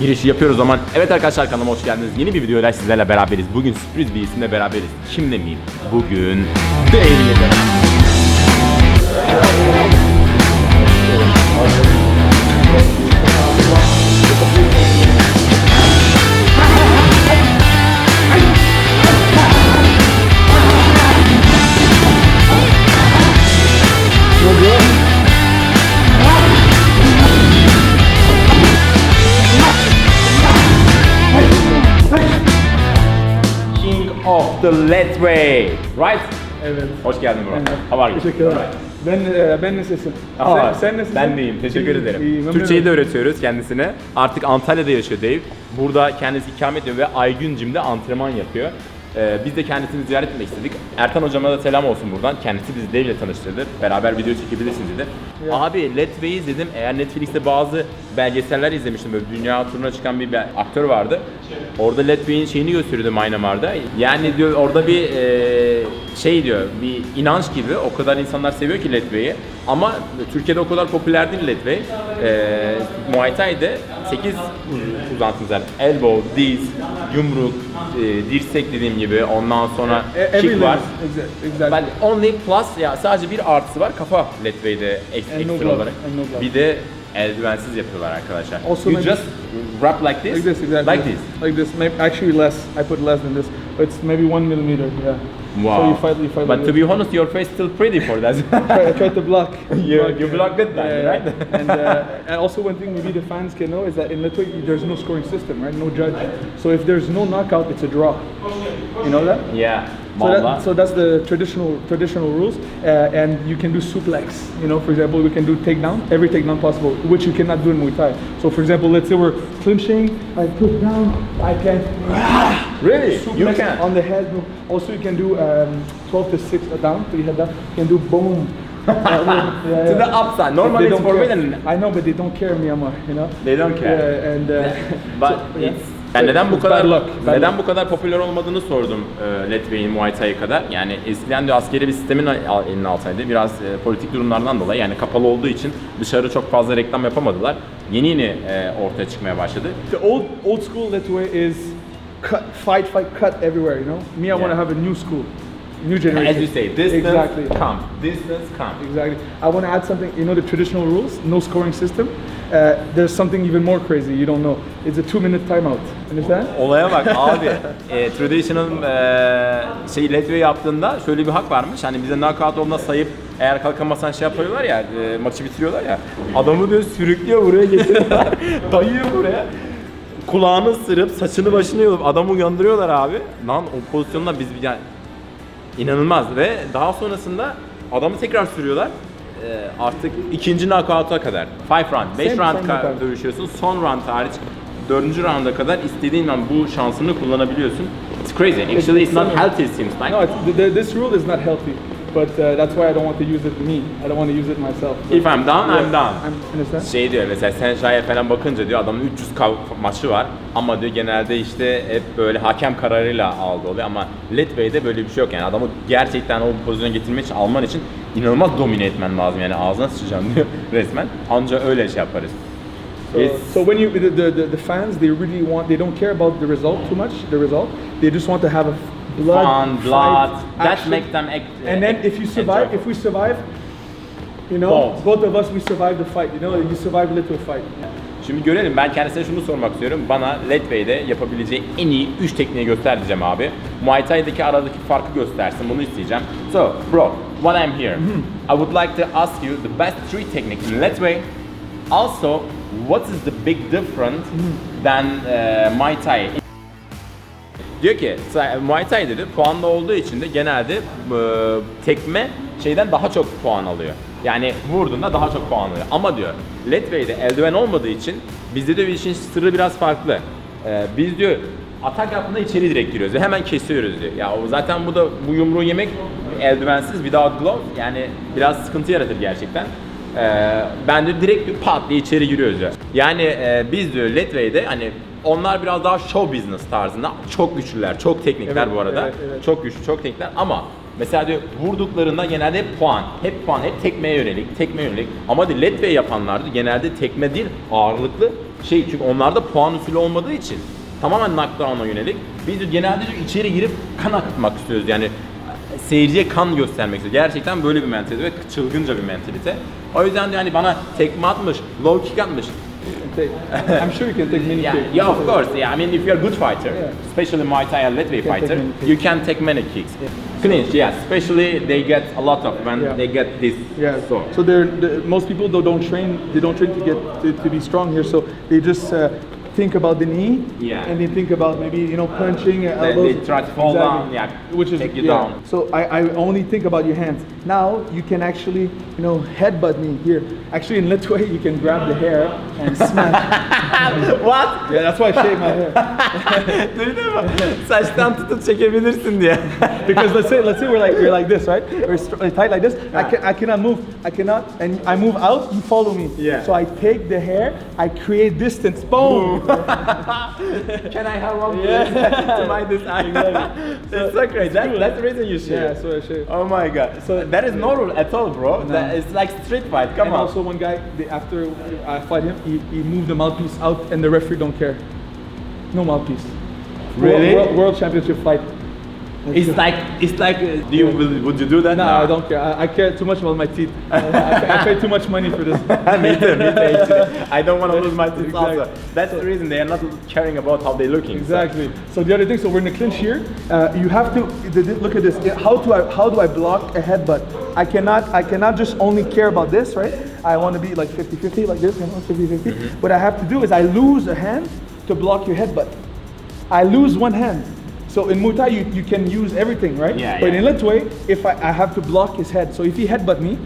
girişi yapıyoruz zaman. Evet arkadaşlar kanalıma hoş geldiniz. Yeni bir videoyla sizlerle beraberiz. Bugün sürpriz bir isimle beraberiz. Kimle miyim? Bugün Dave'le the Let Way. Right? Evet. Hoş geldin bro. Evet. How are you? Teşekkürler. Ben e, ben nasılsın? Aa, sen, sen nasılsın? Ben deyim. Teşekkür ederim. iyi, memnun Türkçeyi de öğretiyoruz kendisine. Artık Antalya'da yaşıyor Dave. Burada kendisi ikamet ediyor ve Aygüncim'de antrenman yapıyor. Ee, biz de kendisini ziyaret etmek istedik. Ertan hocama da selam olsun buradan. Kendisi bizi Dave ile tanıştırdı. Beraber video çekebilirsiniz dedi. Abi Let Way izledim. Eğer Netflix'te bazı belgeseller izlemiştim. Böyle dünya turuna çıkan bir aktör vardı. Orada Way'in şeyini gösteriyordu Myanmar'da. Yani diyor orada bir e, şey diyor bir inanç gibi o kadar insanlar seviyor ki Way'i. Ama Türkiye'de o kadar popüler değil Way. E, Muay Thai'de 8 uzantımlar. Elbow, diz, yumruk, e, dirsek dediğim gibi ondan sonra E- every kick var. Exactly. Ben only plus ya sadece bir artısı var kafa Let Way'de ek, ekstra olarak. glove. Bir de eldivensiz yapıyorlar arkadaşlar. Also you maybe- just wrap like this, like this, exactly. like this. Like this. Maybe, actually less. I put less than this. But it's maybe one millimeter. Yeah. Wow. So you fight. You fight. but like to this. be honest, your face still pretty for that. I try to block. You- you block good then, Yeah, right? and, uh, and also one thing maybe the fans can know is that in Lithuania there's no scoring system, right? No judge. So if there's no knockout, it's a draw. You know that? yeah. So, that, so that's the traditional traditional rules, uh, and you can do suplex. You know, for example, we can do takedown, every takedown possible, which you cannot do in Muay Thai. So, for example, let's say we're clinching, I put down, I can really? You can. on the head. Also, you can do um, 12 to 6 a down, three head down. You can do boom. Uh, yeah, To the yeah. upside. Normally it's care. forbidden. I know, but they don't care, Myanmar. You know. They don't care. Yeah, and uh, But so, yeah. it's ben neden bu kadar luck, neden bu kadar popüler olmadığını sordum e, Let Muay Thai kadar. Yani eskiden de askeri bir sistemin elinin altındaydı. Biraz e, politik durumlardan dolayı yani kapalı olduğu için dışarı çok fazla reklam yapamadılar. Yeni yeni e, ortaya çıkmaya başladı. The old old school way is cut, fight, fight, cut everywhere. You know. Me, I want to have a new school, new generation. As you say, distance exactly. come, distance come. Exactly. I want to add something. You know the traditional rules, no scoring system. Uh, there's something even more crazy you don't know. It's a two-minute timeout. Understand? Olaya bak abi. E, traditional e, şey Let Way yaptığında şöyle bir hak varmış. Hani bize knockout olduğunda sayıp eğer kalkamazsan şey yapıyorlar ya, e, maçı bitiriyorlar ya. Adamı diyor sürüklüyor buraya getiriyorlar. dayıyor buraya. Kulağını ısırıp saçını başını yolup adamı uyandırıyorlar abi. Lan o pozisyonda biz yani inanılmaz ve daha sonrasında adamı tekrar sürüyorlar. E, artık ikinci knockout'a kadar. 5 round, 5 Same- round ka- dövüşüyorsun. Son round hariç dördüncü rounda kadar istediğin an bu şansını kullanabiliyorsun. It's crazy. Actually it's not healthy it seems like. No, it's, the, the, this rule is not healthy, but uh, that's why I don't want to use it me. I don't want to use it myself. If I'm down, I'm down. I'm, understand? Şey diyor mesela sen şaya falan bakınca diyor adamın 300 kav- maçı var ama diyor genelde işte hep böyle hakem kararıyla aldı oluyor ama Litway'de böyle bir şey yok yani adamı gerçekten o pozisyona getirmek için alman için inanılmaz domine etmen lazım yani ağzına sıçacağım diyor resmen anca öyle şey yaparız. So, It's- so when you the, the, the, the fans they really want they don't care about the result too much the result they just want to have a blood Fun, fight, blood, that action. makes them act, and then if you survive if we survive you know Bold. both of us we survive the fight you know you survive a little fight Şimdi görelim ben kendisine şunu sormak istiyorum. Bana Letway'de yapabileceği en iyi 3 tekniği göster diyeceğim abi. Muay Thai'deki aradaki farkı göstersin bunu isteyeceğim. So bro, what I'm here. I would like to ask you the best three techniques in Letway. Also, what is the big difference than uh, Muay Thai? Diyor ki Muay Thai dedi puanlı olduğu için de genelde e, tekme şeyden daha çok puan alıyor. Yani vurduğunda daha çok puan alıyor. Ama diyor Letway'de eldiven olmadığı için bizde de bir işin sırrı biraz farklı. E, biz diyor atak yaptığında içeri direkt giriyoruz. diyor. Hemen kesiyoruz diyor. Ya zaten bu da bu yumruğu yemek eldivensiz without glove yani biraz sıkıntı yaratır gerçekten. Ee, ben de direkt bir pat diye içeri giriyoruz ya. Yani e, biz diyor Letway'de hani onlar biraz daha show business tarzında çok güçlüler, çok teknikler Evet, bu arada. evet, evet. Çok güçlü, çok teknikler ama mesela diyor vurduklarında genelde hep puan, hep puan, hep tekmeye yönelik, tekmeye yönelik. Ama diyor Letway yapanlar diyor, genelde tekme değil, ağırlıklı şey çünkü onlarda puan usulü olmadığı için tamamen knockdown'a yönelik. Biz de genelde diyor içeri girip kan akıtmak istiyoruz yani seyirciye kan göstermek istiyoruz. Gerçekten böyle bir mentalite ve çılgınca bir mentalite. O yüzden de hani bana tekme atmış, low kick atmış. Take- I'm sure you can take many Yeah, kicks. yeah, of course. Yeah, I mean, if you're a good fighter, Yeah. especially Muay Thai and Latvian fighter, you can take many kicks. Clinch, yeah. Especially they get a lot of when Yeah. they get this. Yeah. So. So they're the, most people though don't train. They don't train to get to, to be strong here. So they just uh, think about the knee. Yeah. And they think about maybe you know punching uh, They- elbows. they try to fall down, yeah, Which is take you yeah. down. So I, I only think about your hands. Now you can actually you know headbutt me here. Actually in Lithuania you can grab the hair and smash. What? yeah, that's why I shave my hair. Duydun mu? Saçtan tutup çekebilirsin diye. because let's say let's say we're like we're like this, right? We're tight like this. I can I cannot move. I cannot, and I move out. You follow me. Yeah. So I take the hair. I create distance. Boom. Can I have one Yeah. to my this eye. It's so great. That, that's the reason you shave. yeah. So I shave. Oh my god. So that is not rule at all, bro. That is like street fight. Come and on. also one guy, the, after I fight him, he, he moved the mouthpiece out, and the referee don't care. No mouthpiece. Really? World, world, world championship fight. It's like it's like. Uh, do you will, would you do that? No, I don't care. I, I care too much about my teeth. I, I, I pay too much money for this. me too, me too. actually. I don't want to lose my teeth Exactly. also. That's the reason they are not caring about how they're looking. Exactly. So the other thing, so we're in the clinch here. Uh, you have to th- th- look at this. How do I how do I block a headbutt? I cannot I cannot just only care about this, right? I want to be like 50-50, like this, you know, 50-50. What I have to do is I lose a hand to block your headbutt. I lose one hand. So in Muay Thai, you, you can use everything, right? Yeah, But yeah. in Litway, if I, I have to block his head, so if he headbutt me,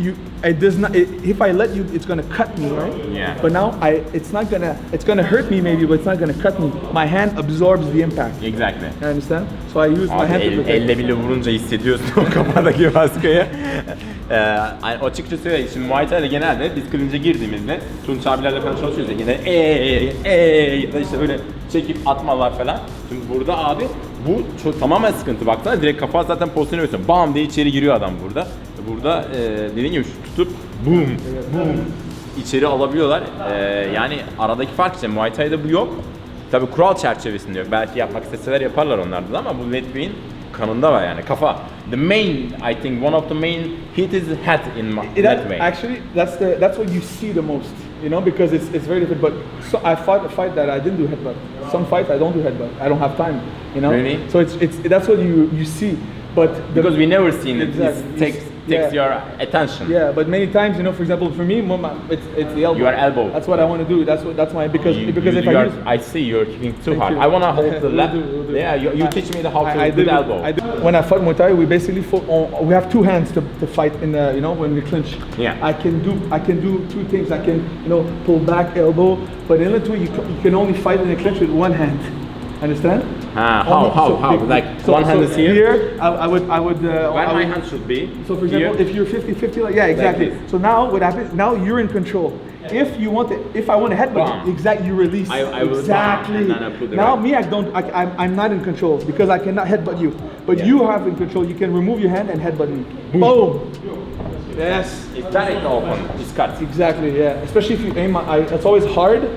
you it does not. It, if I let you, it's gonna cut me, right? Yeah. But now I, it's not gonna, it's gonna hurt me maybe, but it's not gonna cut me. My hand absorbs the impact. Exactly. You understand? So I use my Abi hand to el, protect. elle bile vurunca hissediyorsun o kafadaki baskıyı. ee, açıkçası. Şimdi Muay Thai'de genelde biz clinch'e girdiğimizde Tunç abilerle falan çalışıyoruz ya yine eee eee ya da işte böyle çekip atmalar falan. Şimdi burada abi bu çok, tamamen sıkıntı baksana direkt kafa zaten veriyorsun. Bam diye içeri giriyor adam burada. Burada e, dediğin gibi şu tutup boom boom içeri alabiliyorlar. Ee, yani aradaki fark işte Muay Thai'de bu yok. Tabii kural çerçevesinde yok. Belki yapmak isteseler yaparlar onlarda da ama bu Latvia'nın kanında var yani kafa. The main, I think one of the main hit is head in Latvia. actually, that's the that's what you see the most, you know, because it's, it's very different. But so I fought a fight that I didn't do headbutt. Some fights I don't do headbutt. I don't have time, you know. Really? So it's it's that's what you you see. But Because we never seen it. Exactly. It takes takes Yeah. your attention. yeah, but many times, you know, for example, for me, it's it's the elbow. Your elbow. That's what I want to do. That's what that's my because You- because you- if I use I see you're kicking too hard. you. I wanna hold the We'll left. do, we'll do. Yeah, you, you teach me the how to I, I do the elbow. I did. When I fight Muay Thai, we basically fought on, we have two hands to, to fight in the you know when we clinch. Yeah. I can do I can do two things. I can you know pull back elbow, but in Lithuania you, you can only fight in the clinch with one hand. Understand? Ah, how- Only- how- how? Like one hand is here? I, I would I would. Uh, Where I my would- hand should be. so for example, here. if you're 50-50, like, yeah, exactly. this. so now what happens? Now you're in control. If you want to, if I want to headbutt, exactly, you release. I- I will bam, exactly. and then I put the now right. me, I don't. I, I'm, I'm not in control because I cannot headbutt you. But Yeah. you have in control. You can remove your hand and headbutt me. Boom. Yes. It's direct open. It's cut. Exactly. Yeah. Especially if you aim. I, it's always hard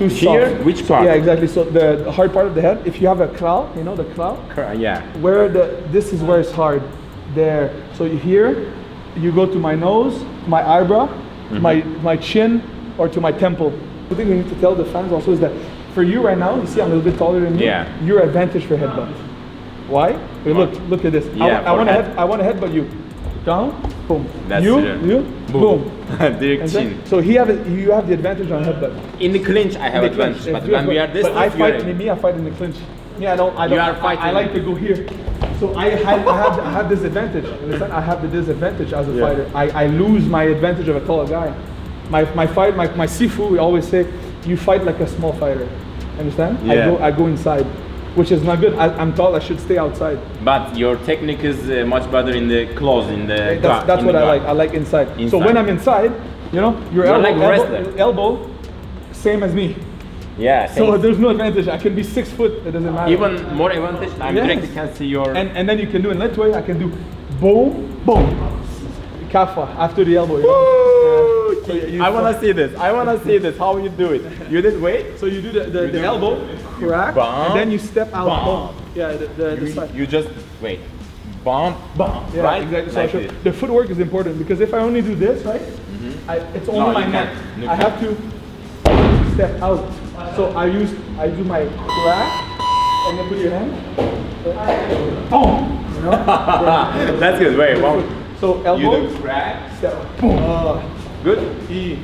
to Here? soft. Which part? Yeah, exactly. So the, the hard part of the head. If you have a claw, you know the claw Yeah. where the this is where it's hard there so you here you go to my nose my eyebrow Mm-hmm. my my chin or to my temple the thing we need to tell the fans also is that for you right now you see i'm a little bit taller than you Yeah. your advantage for headbutt why Wait, look look at this Yeah, i, want to head. head, i want to headbutt you down boom That's you it. you boom, direct And chin. so he have it, you have the advantage on headbutt In the clinch, I have in the clinch. advantage, but when we are this, but I fight you're- me, I fight in the clinch. Yeah, I don't. I don't. are I- fighting I, like to go here. So I have, I have, I have this advantage. Understand? I have the disadvantage as a Yeah. fighter. I, I lose my advantage of a taller guy. My, my fight, my, my sifu, we always say, you fight like a small fighter. Understand? Yeah. I go, I go inside, which is not good. I, I'm tall. I should stay outside. But your technique is uh, much better in the close, in the That's, guard- that's in what I like. I like inside. So when I'm inside, you know, your You're elbow, like elbow, elbow, same as me. Yeah, So thanks. there's no advantage. I can be six foot. It doesn't matter. even more advantage. I'm Yes. directly can see your. And, and then you can do in Litway, I can do boom, boom, kafa after the elbow. You! So you- I wanna see this. I wanna see this. How you do it? You did wait. So you do the, the, the elbow, crack, bump, and then you step out. bump. Boom. Yeah, the, the, the You, side. you just wait. Bump, bump. Yeah, right? exactly. So Like show- the footwork is important because if I only do this, right, I, it's only Mm-hmm. No, my neck. can't. I have to step out. So I use, I do my crack, and then put your hand. Boom. You know? That's good. Wait, one. So You elbow, do crack. step, boom, uh, Good. E,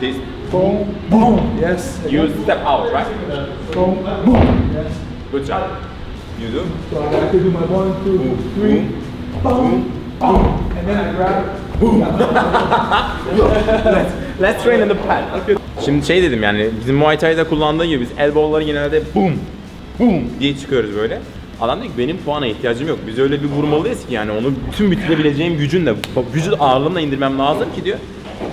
This. boom, boom. Yes. You step out, right? boom, boom. Yes. Good job. You do. So I have to do my one, two, three, boom, boom, and then I grab. let's, let's train in the pad. Şimdi şey dedim yani bizim Muay Thai'de kullandığı gibi biz elbow'ları genelde boom boom diye çıkıyoruz böyle. Adam diyor ki benim puana ihtiyacım yok. Biz öyle bir vurmalıyız ki yani onu bütün bitirebileceğim gücünle, vücut ağırlığımla indirmem lazım ki diyor.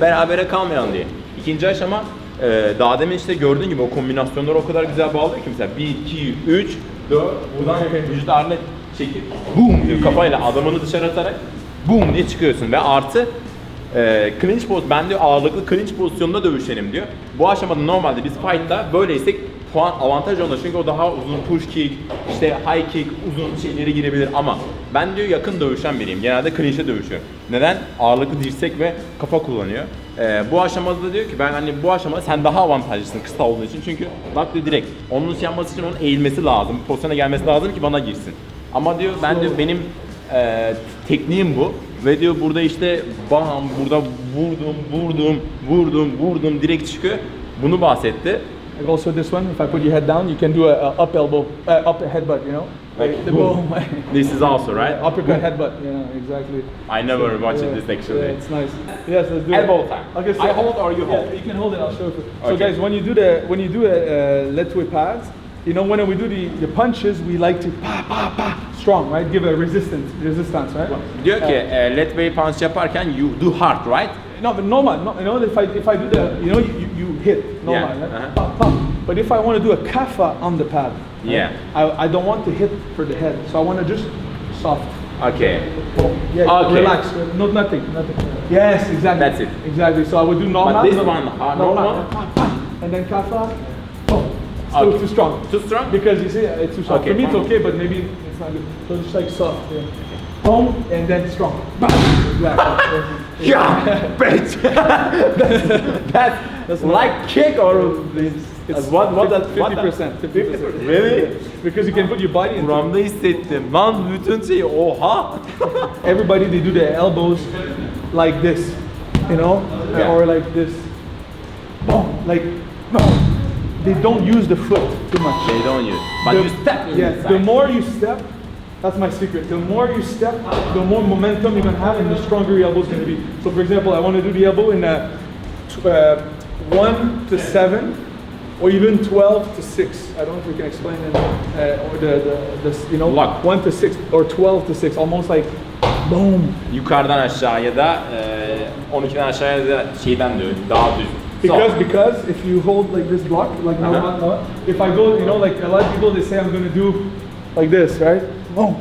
Berabere kalmayalım diye. İkinci aşama e, daha demin işte gördüğün gibi o kombinasyonları o kadar güzel bağlıyor ki mesela 1, 2, 3, 4 buradan vücut ağırlığını çekip boom diyor kafayla adamını dışarı atarak boom diye çıkıyorsun ve artı e, clinch poz, ben diyor ağırlıklı clinch pozisyonunda dövüşelim diyor. Bu aşamada normalde biz fight'ta böyleysek puan avantaj ona çünkü o daha uzun push kick, işte high kick, uzun şeylere girebilir ama ben diyor yakın dövüşen biriyim. Genelde clinch'e dövüşüyorum. Neden? Ağırlıklı dirsek ve kafa kullanıyor. E, bu aşamada da diyor ki ben hani bu aşamada sen daha avantajlısın kısa olduğu için çünkü bak diyor direkt onun şey yapması için onun eğilmesi lazım, pozisyona gelmesi lazım ki bana girsin. Ama diyor ben diyor benim e, tekniğim bu ve diyor burada işte bam burada vurdum vurdum vurdum vurdum direkt çıkıyor. Bunu bahsetti. Like also this one, if I put your head down, you can do a, a up elbow, uh, up headbutt, you know? Like, the boom. This is also right. Uppercut headbutt, yeah, exactly. I never watched Yeah, this actually. Yeah, it's nice. Yes, let's do Elbow it. time. Okay, so I hold or you yeah, hold? you can hold it. I'll show you. So Okay. guys, when you do the when you do a uh, let to pads, you know when we do the, the punches, we like to pa pa pa strong, right? Give a resistance, resistance, right? Diyor ki e, let way punch yaparken you do hard right? No, but normal. No, you know, if I if I do the, you know, you, you hit normal, Yeah, right? uh-huh. Pa, pa. But if I want to do a kafa on the pad, right, Yeah. I, I don't want to hit for the head, so I want to just soft. Okay. Yeah, Okay. relax. No, nothing, nothing. Yes, exactly. That's it. Exactly. So I would do normal. But this one, uh, normal? pa, pa, and then kafa. Boom. Still Okay. too strong. Too strong? Because you see, it's too soft. Okay, For me, it's okay, but maybe it's not good. So just like soft. Yeah. Boom, and then strong. Bam. Exactly. Yeah, bitch. that's, that's, That's like kick or It's what what that fifty percent. Fifty percent. Really? Because you can put your body into. Buramda hissettim. Lan bütün şey oha. Everybody they do their elbows like this, you know, Yeah. or like this. Boom, like boom. They don't use the foot too much. They don't use. But The- you step in Yeah, the more you step, that's my secret. The more you step, the more momentum you're gonna have, and the stronger your elbow's gonna be. So, for example, I want to do the elbow in a uh, one to seven, or even twelve to six. I don't know if we can explain it. Uh, or the, the, the you know Lock. one to six or twelve to six, almost like boom. Yukarıdan aşağıya da e, 12'den aşağıya da şeyden diyor. Daha düz. Because because if you hold like this block, like Uh-huh. now, if I go, you know, like a lot of people they say I'm gonna do like this, right? Boom.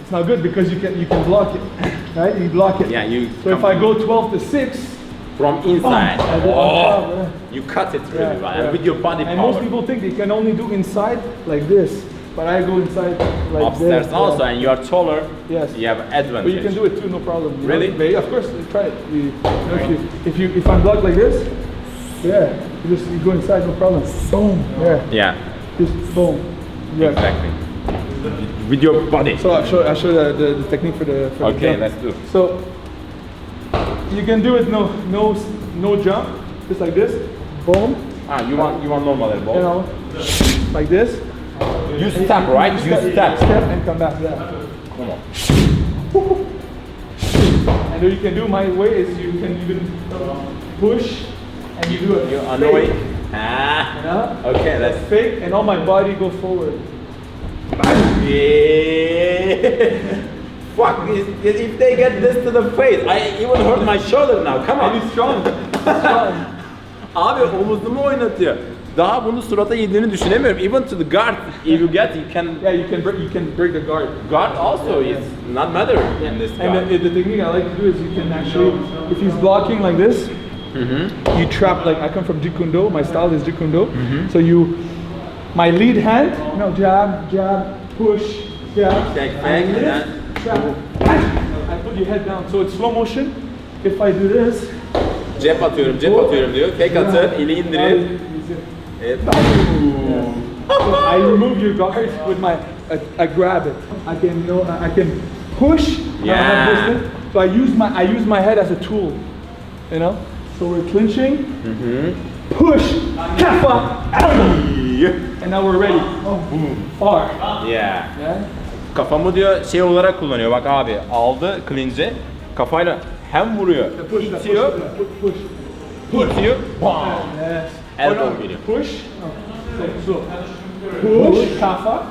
It's not good because you can you can block it, right? You block it. Yeah, you So if I go 12 to 6, from inside. Boom. And Oh, you cut it really yeah, well. yeah. With your body and power. most people think they can only do inside like this, but I go inside like this. Upstairs this. also, yeah. and you are taller. Yes. You have advantage. But you can do it too, no problem. you. Really? But of course, try it. You, you know, if you if you if I'm blocked like this, yeah, you just you go inside, no problem. Boom. Yeah. Yeah, Just boom. Yeah. exactly. With your body. So I'll show I'll show the, the, the technique for the for the Okay, jump. let's do. So you can do it no no no jump, just like this. Boom. Ah, you want you want normal elbow. You know, like this. You step, right? You step. Step and come back. Yeah. Come on. And then you can do my way is you can even push and you do it. You annoy. Ah. Yeah. Okay, let's. Fake and all my body go forward. Yeah. Fuck, if, if they get this to the face, I even hurt my shoulder now. Come on. it's strong. Strong. Abi omuzumu oynatıyor. Daha bunu surata yediğini düşünemiyorum. Even to the guard, if you get, you can Yeah, you can break you can break the guard. guard also is not matter in this And guard. then the technique I like to do is you can actually, if he's blocking like this, mm-hmm. You trap like I come from Jeet Kune Do. My style is Jeet Kune Do. Mm-hmm. So you, my lead hand, you know, jab, jab, push, jab. Take I back and then- trap. I put your head down. So it's slow motion. If I do this, Cep atıyorum, cep atıyorum diyor. Tek atıp, eli indirip. e, So I remove your guard with my, I, I grab it. I can, you know, I can push. I don't have Yeah. So I use my, I use my head as a tool. You know. So we're clinching. Push. Kappa. elbow. And now we're ready. Far. Yeah. Yeah. Kafamı diyor şey olarak kullanıyor. Bak abi aldı clinch'i kafayla hem vuruyor, Push. itiyor, Push. Push. itiyor, bam. Yes. Elbow Oh, geliyor. Push. No. So. Push. Kappa.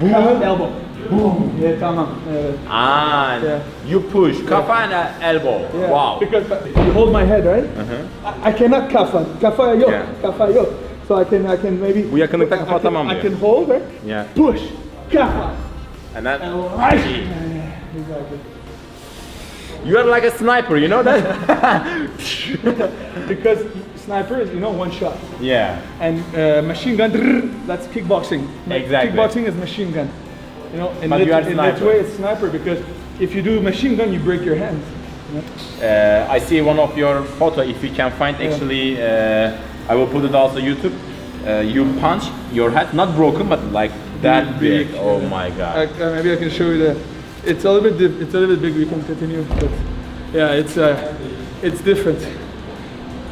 Boom. Elbow. Boom. Yeah, tamam. Evet. And Yeah. you push, kafa and elbow. Yeah, Wow. Because you hold my head, right? I, I cannot kafa. Kafa yok. Yeah. Kafa yok. So I can I can maybe. Bu yakınlıkta kafa I can- I diyor. can hold, right? Yeah. Push. Kafa. And then Right. Exactly. you are like a sniper, you know that? Because sniper is you know one shot, yeah. and uh, machine gun that's kickboxing. Exactly. Kickboxing is machine gun. You know, in But that, you are in that sniper. way it's sniper because if you do machine gun, you break your hands. you know? Uh, I see one of your photo. If we can find, actually, uh, I will put it also YouTube. Uh, you punch your head, not broken, but like that big. Big, Oh my I, god. uh, maybe I can show you the. It's a little bit. It's a little bit big. We can continue, but yeah, it's uh, it's different.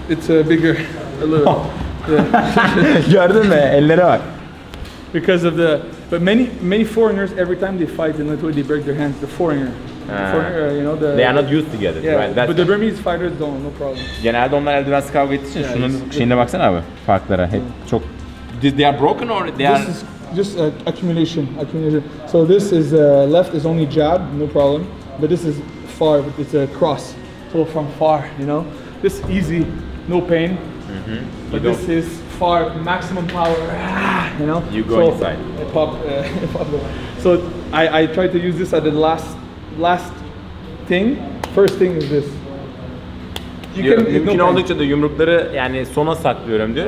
It's uh, bigger, a little. yeah. Gördün mü? Ellere bak. Because of the. But many many foreigners every time they fight in Lithuania they break their hands. The foreigner. The foreigner, uh, you know the. They are not used together, Yeah, right? That's but the Burmese fighters don't. No problem. Genelde onlar eldivensiz kavga ettiği için Yeah, şunun it's- şeyine baksana abi. Farklara hep çok They are broken or they are This is just uh, accumulation, accumulation. So this is uh, left is only jab, no problem. But this is far, it's a cross. So from far, you know. This easy, no pain. Mm-hmm. But You this is far, maximum power. ah, You know. You go so inside. it pop, uh, it pop. So I, I try to use this at the last last thing. First thing is this. You diyor, can, no mümkün oldukça da yumrukları yani sona saklıyorum diyor.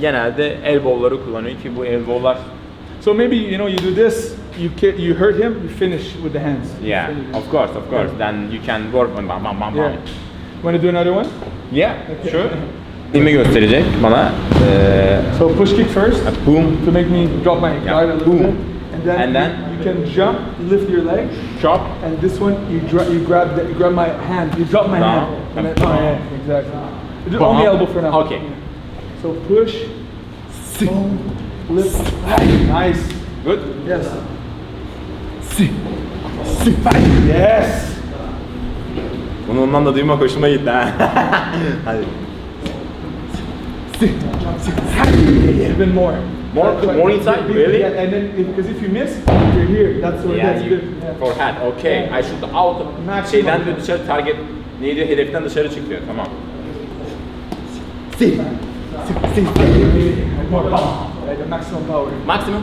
Genelde elbow'ları kullanıyor ki bu elbow'lar So maybe you know you do this, you ca- you hurt him, you finish with the hands. yeah of course of course then you can work on bam bam bam Yeah. Want to do another one? Yeah sure. Filmi gösterecek bana. Ee, So push kick first boom to make me drop my guard a little Boom. bit, then, And then? you can jump, lift your leg, chop and this one you dra- you grab the, you grab my hand, you drop my Down. hand. And then, oh yeah, exactly. You Bam. only elbow for now. Okay. So push, boom, lift, nice. good. Yes. Yes. Bunu ondan da duymak hoşuma gitti ha. Hadi. Even more. More- That's more inside, really? Yeah, and then because if you miss, you're here. That's where Yeah, that's you, good. Yeah. for head. Okay. I should out. Maximum. Şeyden de dışarı target neydi? Hedeften dışarı çıkıyor. Tamam. More power. Like the maximum power. Maximum.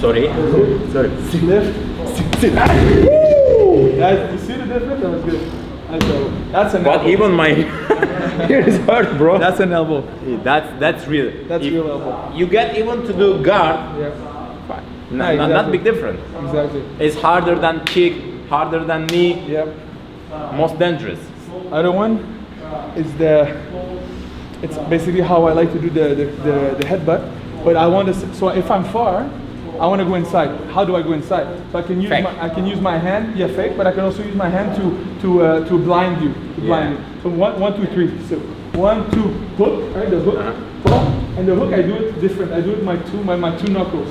Sorry. Sorry. Lift. Woo! That, you see the difference? That was good. That's, a, that's an But even my here is hurt, bro. That's an elbow. that's that's real. That's If real elbow. You get even to do guard. Yeah. Not, Yeah, not, not big difference. Exactly. It's harder than kick, harder than knee, Yep. most dangerous. Other one is the. It's basically how I like to do the the, the, the headbutt, but I want to. So if I'm far, I want to go inside. How do I go inside? So I can use Fake. my I can use my hand. Yeah, fake. But I can also use my hand to to uh, to blind you. To blind Yeah. you. So one one two three. So one two hook. Right, the hook. Boom. Uh-huh. And the hook I do it different. I do it my two my, my two knuckles.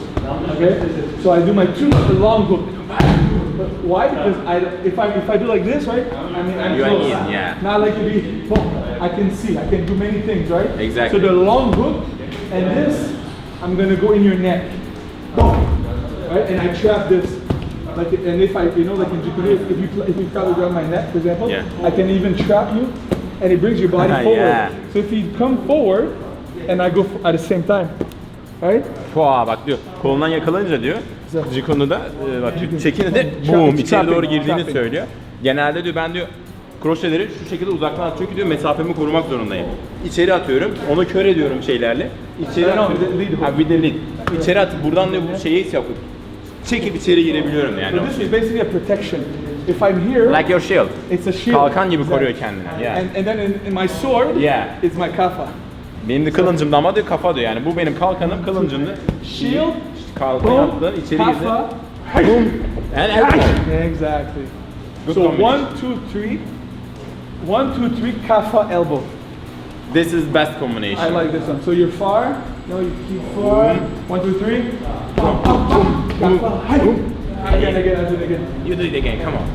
Okay. So I do my two the long hook. Why? Because I if I if I do like this, right? I mean I'm You close. in, yeah. Now I like to be. boom, I can see. I can do many things, right? Exactly. So the long hook and this, I'm gonna go in your neck. Boom. Right? And I trap this. Like and if I you know like in Jiu-Jitsu, if you if you try to grab my neck, for example, Yeah. I can even trap you, and it brings your body Yeah. forward. So if you come forward, and I go at the same time, right? Pua bak diyor. Kolundan yakalayınca diyor. Güzel. Jikonu'da e, bak diyor, çekince boom içeri doğru girdiğini söylüyor. Genelde diyor ben diyor kroşeleri şu şekilde uzaktan at çünkü diyor mesafemi korumak zorundayım. İçeri atıyorum, onu kör ediyorum şeylerle. İçeri atıyorum. the. Ha, bir de lead. İçeri at, buradan da bu şeyi yapıp çekip içeri girebiliyorum yani. So this is basically a protection. If I'm here, Like your shield. it's a shield. Kalkan gibi koruyor kendini. Yeah. And, and then in, in my sword, Yeah. it's my kafa. Benim de kılıncımda ama diyor kafa diyor yani. Bu benim kalkanım, kılıncımda. Shield, Kalkan boom, attın, içeri girdin. kafa, Boom. And elbow. Exactly. Good so combination. one, two, three. One, two, three, kafa, elbow. This is best combination. I like this one. So you're far. No, you keep far. One, two, three. Boom, boom, boom. Again, again, do it again. You do it again, come on.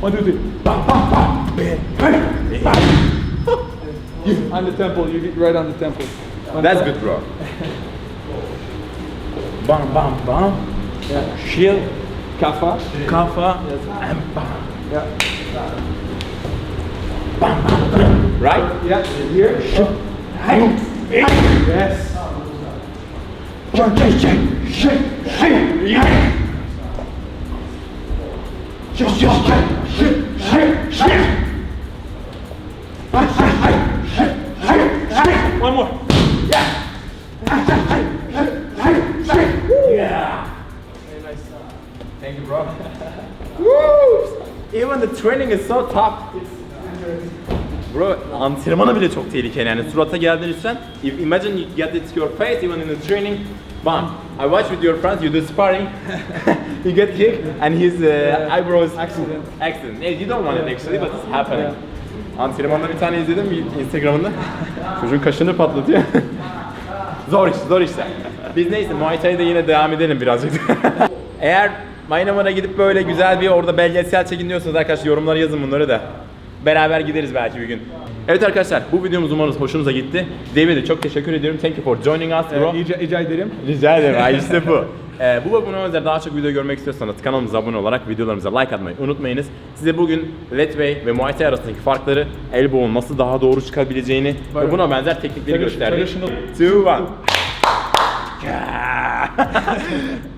One, two, three. Bam, bam, bam. Bam, bam. On the temple, you get right on the temple. On That's the- good bro. Bam bam bam. Yeah. Shield, Kafa. kafa, and bam. Yeah. Bam. Right? Yeah. Here. Yes. One Training is so tough. Bro, antrenmanı bile çok tehlikeli. Yani surata geldiğin üstten if imagine you get it to your face even in the training bam I watch with your friends you do sparring. You get kicked and his uh, eyebrows Accident. accident. Yeah, you don't want it actually but it's happening. Antrenmanda bir tane izledim Instagram'ında? Çocuğun kaşını patlatıyor. Zor iş zor işte. Biz neyse Muay Thai'de yine devam edelim birazcık. Eğer Maynamar'a gidip böyle güzel bir orada belgesel çekin diyorsanız arkadaşlar yorumlara yazın bunları da Beraber gideriz belki bir gün. Evet arkadaşlar bu videomuz umarız hoşunuza gitti. David'e çok teşekkür ediyorum. Thank you for joining us bro. Rica, rica ederim. Rica ederim. Ay işte bu. Ee, bu ve buna benzer daha çok video görmek istiyorsanız kanalımıza abone olarak videolarımıza like atmayı unutmayınız. Size bugün Let Way ve Muay Thai arasındaki farkları, elbow'un nasıl daha doğru çıkabileceğini ve buna benzer teknikleri gösterdik. traditional- 2 1